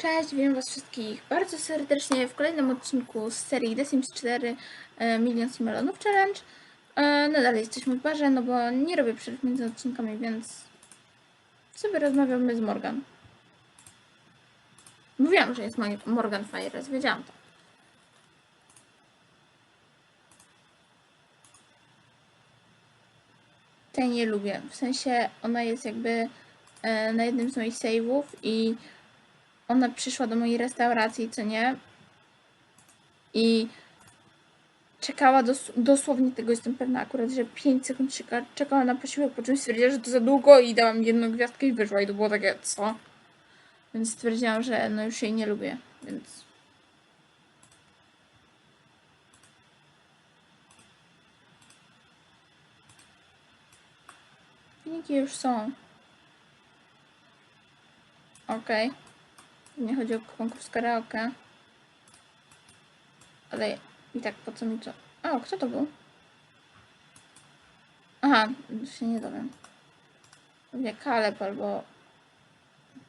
Cześć, witam was wszystkich bardzo serdecznie w kolejnym odcinku z serii The Sims 4 e, Milion Simelonów Challenge. E, nadal jesteśmy w barze, no bo nie robię przerw między odcinkami, więc sobie rozmawiamy z Morgan. Mówiłam, że jest Mo- Morgan Fires, wiedziałam to. Tej nie lubię, w sensie ona jest jakby e, na jednym z moich save'ów i ona przyszła do mojej restauracji, co nie? I czekała dos dosłownie tego, jestem pewna akurat, że 5 sekund czeka czekała na posiłek, po czym stwierdziła, że to za długo i dałam jedną gwiazdkę i wyszła i to było takie, co? Więc stwierdziłam, że no już jej nie lubię, więc... Wyniki już są. Okej. Nie chodzi o konkurs karaoke. Ale i tak po co mi to... O, kto to był? Aha, się nie dowiem. Pewnie Kaleb albo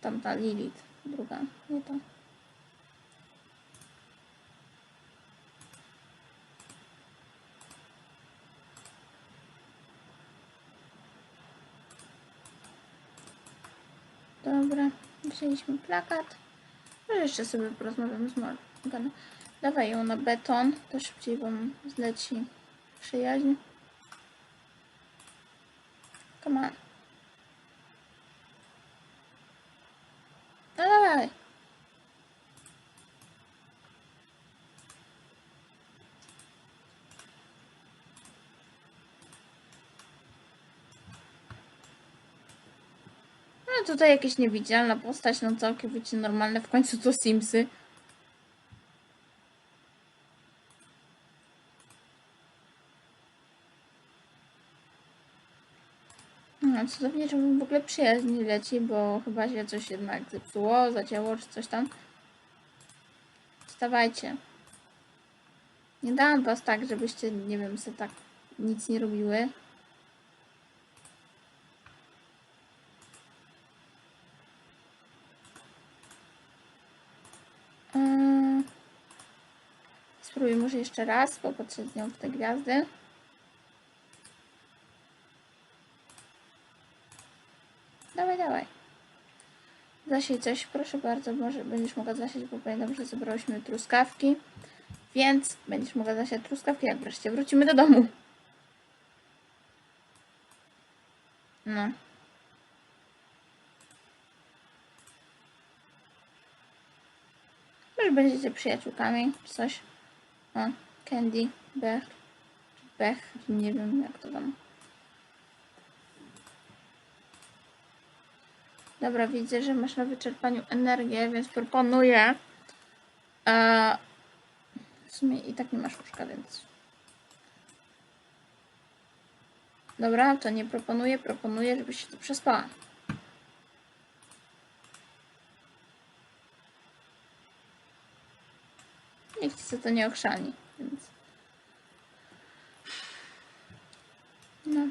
tamta Lilith. Druga, nie to. Dobra, wzięliśmy plakat. Może jeszcze sobie porozmawiam z Morgan. Dawaj ją na beton, to szybciej wam zleci przyjaźń. Come on. No dawaj. No tutaj jakieś niewidzialna postać, no całkowicie normalne, w końcu to Simsy. No, cudownie, mi w ogóle przyjaźń leci, bo chyba się coś jednak zepsuło, zacięło, czy coś tam. Wstawajcie. Nie dałam was tak, żebyście, nie wiem, sobie tak nic nie robiły. Yy. Spróbuj może jeszcze raz, popatrzeć z nią w te gwiazdy. Dawaj, dawaj. Zasiej coś, proszę bardzo, może będziesz mogła zasiać, bo pamiętam, że zebrałyśmy truskawki. Więc będziesz mogła zasiać truskawki, jak wreszcie wrócimy do domu. No. Może będziecie przyjaciółkami, czy coś. O, Candy, Bech, Bech, nie wiem jak to tam. Dobra, widzę, że masz na wyczerpaniu energię, więc proponuję. E, w sumie i tak nie masz łóżka, więc. Dobra, to nie proponuję, proponuję, żebyś się tu przespała. Niech ci to nie ochrzani, więc. No.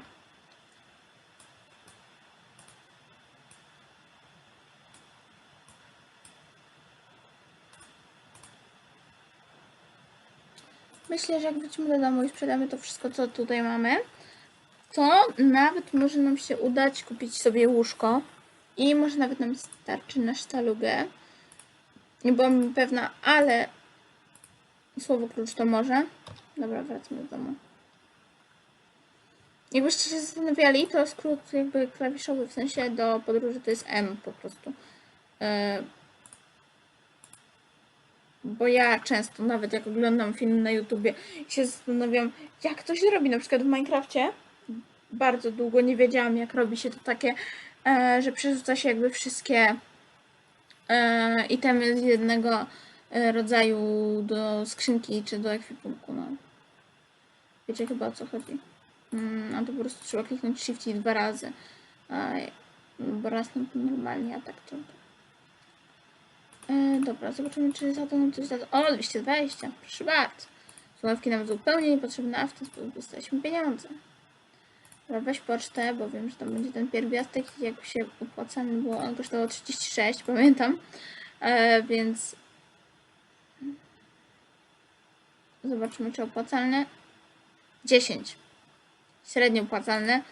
Myślę, że jak wrócimy do domu i sprzedamy to wszystko, co tutaj mamy, to nawet może nam się udać kupić sobie łóżko i może nawet nam starczy na sztalugę. Nie byłam pewna, ale słowo klucz to może. Dobra, wracamy do domu. Jakbyście się zastanawiali, to skrót jakby klawiszowy w sensie do podróży to jest M po prostu. Yy, bo ja często, nawet jak oglądam film na YouTubie, się zastanawiam, jak to się robi. Na przykład w Minecrafcie bardzo długo nie wiedziałam, jak robi się to takie, e, że przerzuca się jakby wszystkie e, itemy z jednego e, rodzaju do skrzynki czy do ekwipunku. No. Wiecie chyba o co chodzi. Mm, a to po prostu trzeba kliknąć Shift i dwa razy. Bo raz no to normalnie, a tak to... E, dobra, zobaczymy, czy za to nam coś da. O, 220, proszę bardzo. Słuchawki nam zupełnie niepotrzebne, a w ten sposób dostaliśmy pieniądze. Dobra, weź pocztę, bo wiem, że tam będzie ten pierwiastek jak się opłacany, bo on kosztował 36, pamiętam. E, więc zobaczymy, czy opłacalne. 10. Średnio opłacalne.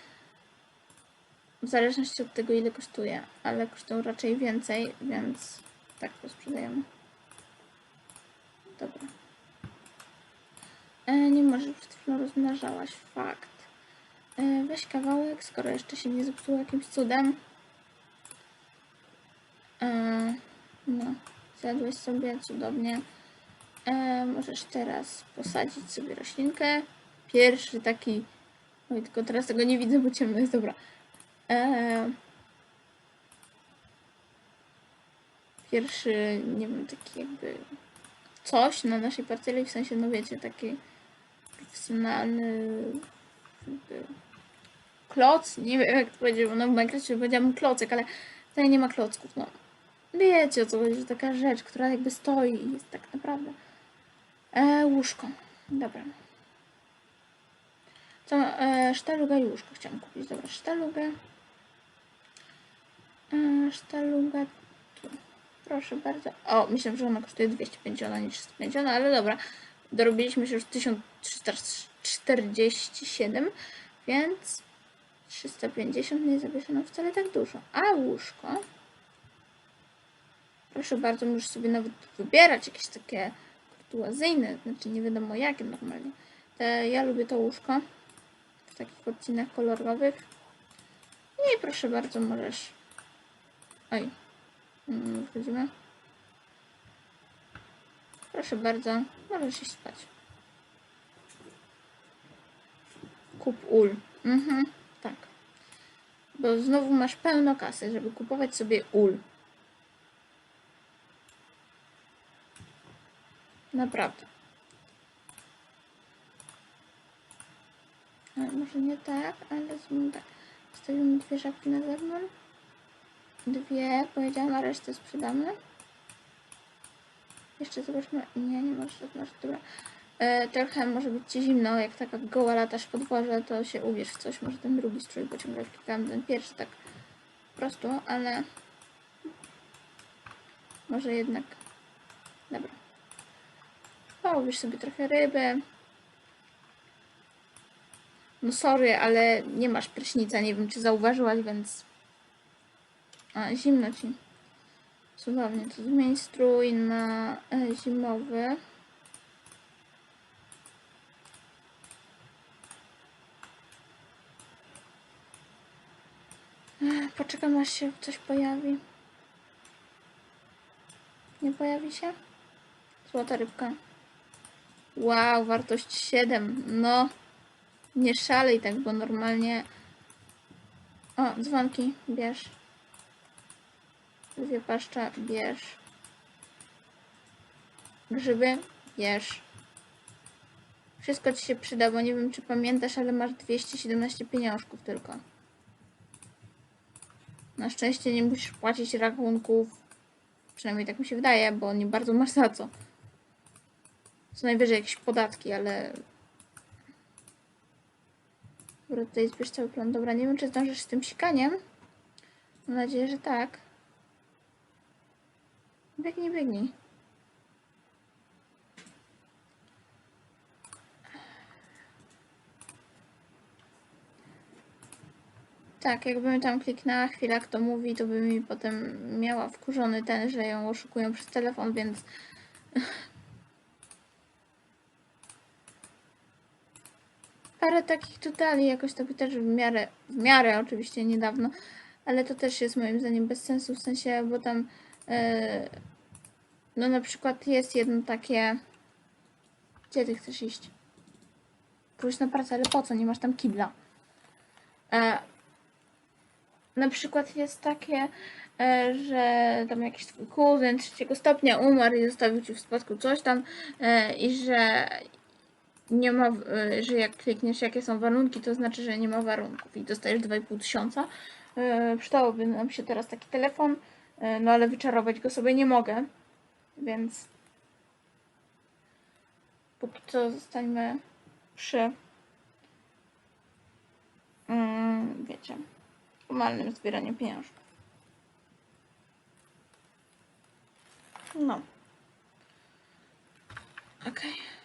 W zależności od tego, ile kosztuje, ale kosztują raczej więcej, więc tak to sprzedajemy. Dobra. E, nie może przed chwilą rozmnażałaś. Fakt. E, weź kawałek, skoro jeszcze się nie zepsuło jakimś cudem. E, no, zjadłeś sobie cudownie. E, możesz teraz posadzić sobie roślinkę. Pierwszy taki. Oj, tylko teraz tego nie widzę, bo ciemno jest dobra. E, pierwszy, nie wiem, taki jakby coś na naszej parceli, w sensie, no wiecie, taki profesjonalny kloc, nie wiem jak to powiedzieć, bo no w Minecrafcie powiedziałam klocek, ale tutaj nie ma klocków, no. Wiecie o co chodzi, że taka rzecz, która jakby stoi i jest tak naprawdę. E, łóżko. Dobra. Co, e, sztalugę i łóżko chciałam kupić. Dobra, sztalugę. E, sztaluga tu. Proszę bardzo. O, myślę, że ona kosztuje 250, a nie 350, ale dobra. Dorobiliśmy się już 1347, więc 350 nie zawieszono wcale tak dużo. A łóżko. Proszę bardzo, możesz sobie nawet wybierać jakieś takie kurtuazyjne, znaczy nie wiadomo jakie normalnie. Ja lubię to łóżko w takich odcieniach kolorowych. I proszę bardzo, możesz. Oj, mm, wchodzimy. Proszę bardzo, możesz iść spać. Kup ul. Mhm, tak. Bo znowu masz pełno kasy, żeby kupować sobie ul. Naprawdę. Ale może nie tak, ale zróbmy tak. Stawimy dwie żabki na zewnątrz. Dwie, powiedziałam, a resztę sprzedamy. Jeszcze zobaczmy. Nie, nie masz, masz dobra. E, trochę może być ci zimno, jak taka goła latasz podworze, to się ubierz w coś. Może ten drugi strój pociągać. Klikam ten pierwszy tak po prostu, ale może jednak. Dobra. Połowisz sobie trochę ryby. No sorry, ale nie masz prysznica, nie wiem czy zauważyłaś, więc... A, zimno ci. Cudownie, to zmień strój na e, zimowy. Ech, Poczekam aż się coś pojawi. Nie pojawi się? Złota rybka. Wow, wartość 7. No, nie szalej tak, bo normalnie... O, dzwonki, bierz. Dwie paszcza, bierz. Grzyby, bierz. Wszystko ci się przyda, bo nie wiem, czy pamiętasz, ale masz 217 pieniążków tylko. Na szczęście nie musisz płacić rachunków. Przynajmniej tak mi się wydaje, bo nie bardzo masz za co. Co najwyżej jakieś podatki, ale... Dobra, tutaj zbierz cały plan. Dobra, nie wiem, czy zdążysz z tym sikaniem. Mam nadzieję, że tak. Biegnij, biegnij. Tak, jakbym tam kliknęła chwilę, jak to mówi, to by mi potem miała wkurzony ten, że ją oszukują przez telefon, więc takich tutali jakoś to też w miarę, w miarę oczywiście niedawno, ale to też jest moim zdaniem bez sensu, w sensie, bo tam e, no na przykład jest jedno takie gdzie ty chcesz iść? Pójść na pracę, ale po co? Nie masz tam kibla. E, na przykład jest takie, e, że tam jakiś twój kuzyn trzeciego stopnia umarł i zostawił ci w spadku coś tam e, i że nie ma, e, że jak klikniesz jakie są warunki, to znaczy, że nie ma warunków i dostajesz 2,5 tysiąca. E, Przydałoby nam się teraz taki telefon, e, no ale wyczarować go sobie nie mogę, więc póki co zostańmy przy mm, wiecie, normalnym zbieraniu pieniążków. No. Okej.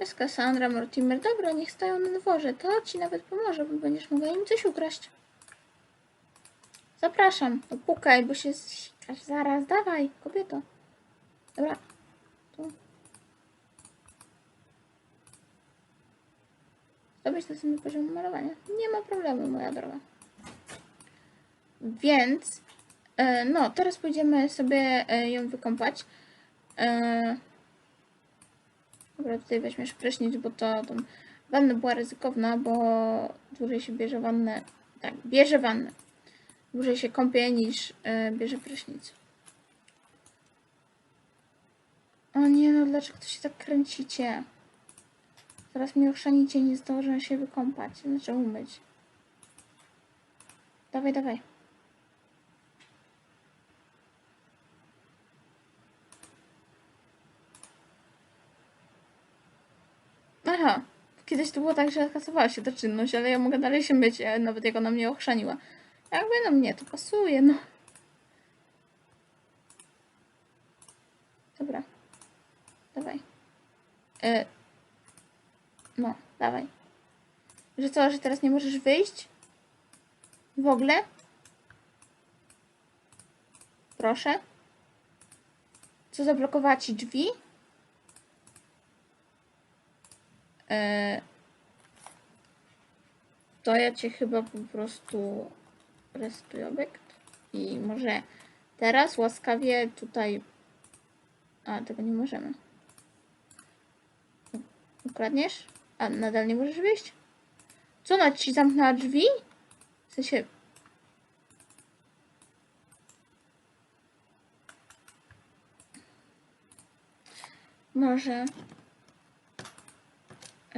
Jest Cassandra, Mortimer. Dobra, niech stoją na dworze. To ci nawet pomoże, bo będziesz mogła im coś ukraść. Zapraszam. No pukaj, bo się zaraz. Dawaj, kobieto. Dobra. Tu. Zdobyć następny poziom malowania. Nie ma problemu, moja droga. Więc, e, no, teraz pójdziemy sobie e, ją wykąpać. E, dobra, tutaj weźmiesz prysznic, bo to tam wanna była ryzykowna, bo dłużej się bierze wannę, tak, bierze wannę. Dłużej się kąpie niż e, bierze prysznic. O nie, no dlaczego to się tak kręcicie? Zaraz mnie ochrzanicie, nie zdążę się wykąpać, znaczy umyć. Dawaj, dawaj. Aha, kiedyś to było tak, że kasowała się ta czynność, ale ja mogę dalej się myć, e, nawet jak ona mnie ochrzaniła. Jakby no mnie to pasuje, no. Dobra. Dawaj. E, no, dawaj. Że co, że teraz nie możesz wyjść? W ogóle? Proszę. Co zablokowała ci drzwi? E, to ja cię chyba po prostu rejestruję obiekt i może teraz łaskawie tutaj. A, tego nie możemy. Ukradniesz? A nadal nie możesz wyjść? Co ona ci zamknęła drzwi? W sensie. Może.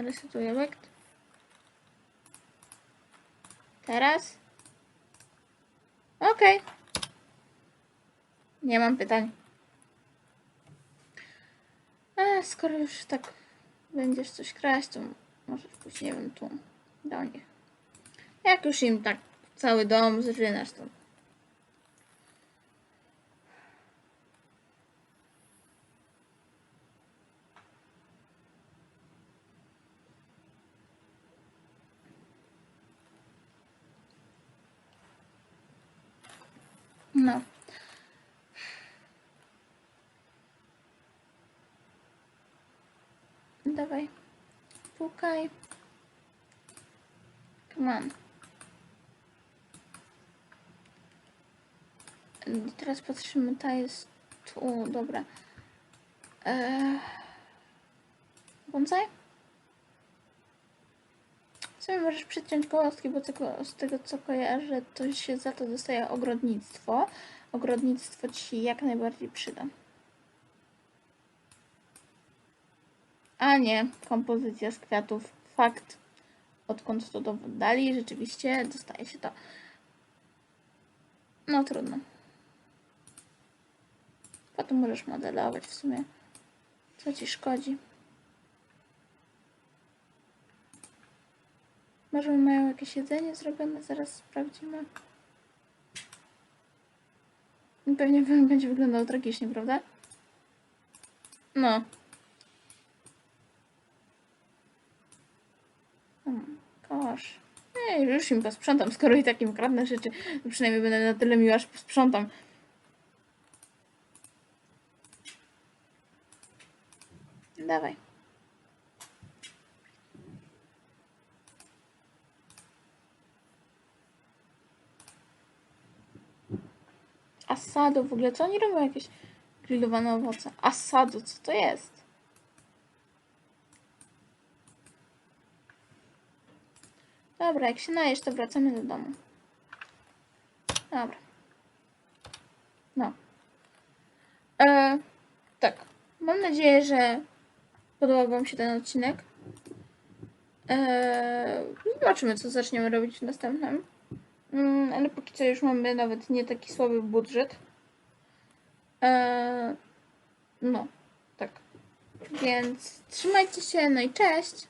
Resetuję obiekt. Teraz? Okej. Nie mam pytań. A, skoro już tak będziesz coś kraść, to możesz pójść, nie wiem, tu do nich. Jak już im tak cały dom zżynasz, to No. Dawaj. Pukaj. Come on. I Teraz patrzymy, ta jest tu, dobra. Eee... Bonsai? Sobie możesz przyciąć kołostki, bo z tego co kojarzę, to się za to dostaje ogrodnictwo. Ogrodnictwo ci się jak najbardziej przyda. A nie, kompozycja z kwiatów. Fakt. Odkąd to dali, rzeczywiście dostaje się to. No trudno. Potem możesz modelować w sumie. Co ci szkodzi? Może mają jakieś jedzenie zrobione? Zaraz sprawdzimy. Pewnie będzie wyglądał tragicznie, prawda? No. Hmm, kosz. Ej, już im posprzątam, skoro i takim kradnę rzeczy, przynajmniej będę na tyle miła, aż posprzątam. Dawaj. Asado w ogóle, co oni robią jakieś grillowane owoce? Asado, co to jest? Dobra, jak się najesz, to wracamy do domu. Dobra. No. E, tak. Mam nadzieję, że podobał Wam się ten odcinek. E, zobaczymy, co zaczniemy robić w następnym. Mm, ale póki co już mamy nawet nie taki słaby budżet. Eee, no, tak. Więc trzymajcie się, no i cześć!